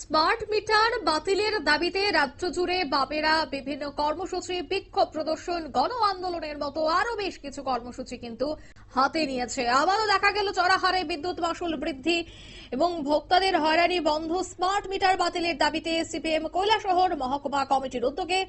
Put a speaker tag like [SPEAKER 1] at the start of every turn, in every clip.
[SPEAKER 1] Smart meter বাতিলের দাবিতে রাজ্য জুড়ে বাপেরা বিভিন্ন কর্মসূচি বিক্ষোভ প্রদর্শন গণ আন্দোলনের মতো আরও বেশ কিছু কর্মসূচি কিন্তু হাতে নিয়েছে। আবারও দেখা গেল চড়াহারে বিদ্যুৎ মাসুল বৃদ্ধি এবং ভোক্তাদের হয়রানি বন্ধ স্মার্ট মিটার বাতিলের দাবিতে সিপিএম কৈলাসহর মহকুমা কমিটির উদ্যোগে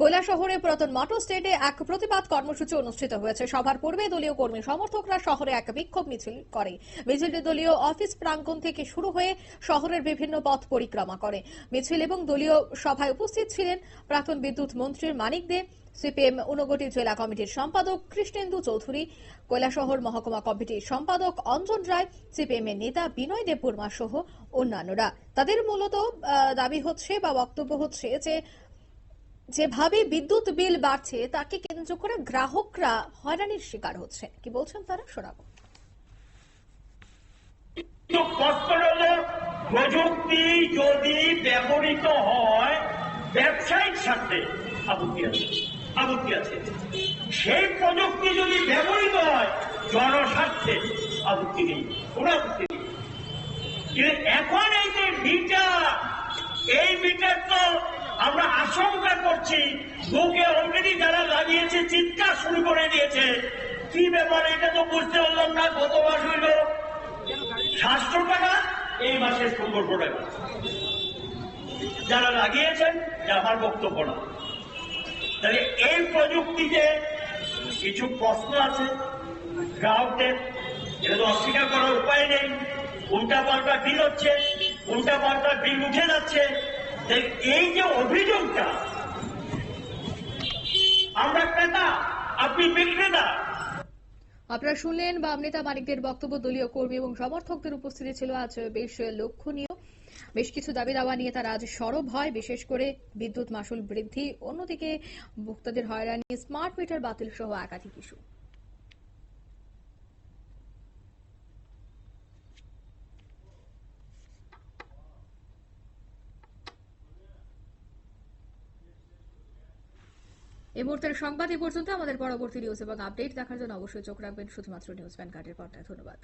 [SPEAKER 1] কৈলাসহরে পুরাতন মটর স্টেটে এক প্রতিবাদ কর্মসূচি অনুষ্ঠিত হয়েছে। সভার পূর্বে দলীয় কর্মী সমর্থকরা শহরে এক বিক্ষোভ মিছিল করে। মিছিলটি দলীয় অফিস প্রাঙ্গণ থেকে শুরু হয়ে শহরের বিভিন্ন পথ পরিক্রমা করে। মিছিল এবং দলীয় সভায় উপস্থিত ছিলেন প্রাক্তন বিদ্যুৎ মন্ত্রীর মানিক দে, সিপিএম ঊনকোটি জেলা কমিটির সম্পাদক কৃষ্ণেন্দু চৌধুরী, কৈলাসহর মহকুমা কমিটির সম্পাদক অঞ্জন রায়, সিপিএম এর নেতা বিনয় দেববর্মা সহ অন্যান্যরা। তাদের মূলত দাবি হচ্ছে বা বক্তব্য হচ্ছে যে যেভাবে বিদ্যুৎ বিল বাড়ছে, তাকে কেন্দ্র করে গ্রাহকরা হয়রানির শিকার হচ্ছে। কি বলছেন তারা? শোনাবো।
[SPEAKER 2] প্রযুক্তি যদি ব্যবহৃত হয় ব্যবসায়িক স্বার্থে আপত্তি আছে আপত্তি আছে। সেই প্রযুক্তি যদি ব্যবহৃত হয়, জনস্বার্থে আপত্তি নেই, কোনো আপত্তি নেই। এখন এই যে মিটার, এই মিটার তো আমরা আশঙ্কা করছি বুকে অলরেডি যারা লাগিয়েছে, চিৎকার শুরু করে দিয়েছে। কি ব্যাপার এটা তো বুঝতে পারলাম না গত মাস হইল? সাতশো টাকা এই মাসে পনেরোশো টাকা যারা লাগিয়েছেন যে আমার বক্তব্য না। তাহলে এই প্রযুক্তিতে কিছু প্রশ্ন আছে, গ্রাহকদের। এটা তো অস্বীকার করার উপায় নেই। উল্টা পাল্টা বিল হচ্ছে উল্টা পাল্টা বিল উঠে যাচ্ছে। এই যে অভিযোগটা, আমরা ক্রেতা, আপনি বিক্রেতা।
[SPEAKER 1] আপনারা শুনলেন বা নেতা মানিকদের বক্তব্য, দলীয় কর্মী এবং সমর্থকদের উপস্থিতি ছিল আজ বেশ লক্ষণীয়। বেশ কিছু দাবি দাওয়া নিয়ে তারা আজ সরব হয়, বিশেষ করে বিদ্যুৎ মাসুল বৃদ্ধি। অন্যদিকে ভোক্তাদের হয়রানি, স্মার্ট মিটার বাতিল সহ একাধিক ইস্যু। এই মুহূর্তের সংবাদ এ পর্যন্ত। আমাদের পরবর্তী নিউজ এবং আপডেট দেখার জন্য অবশ্যই চোখ রাখবেন। শুধুমাত্র নিউজ প্যান কার্ডের পর্দায়। ধন্যবাদ।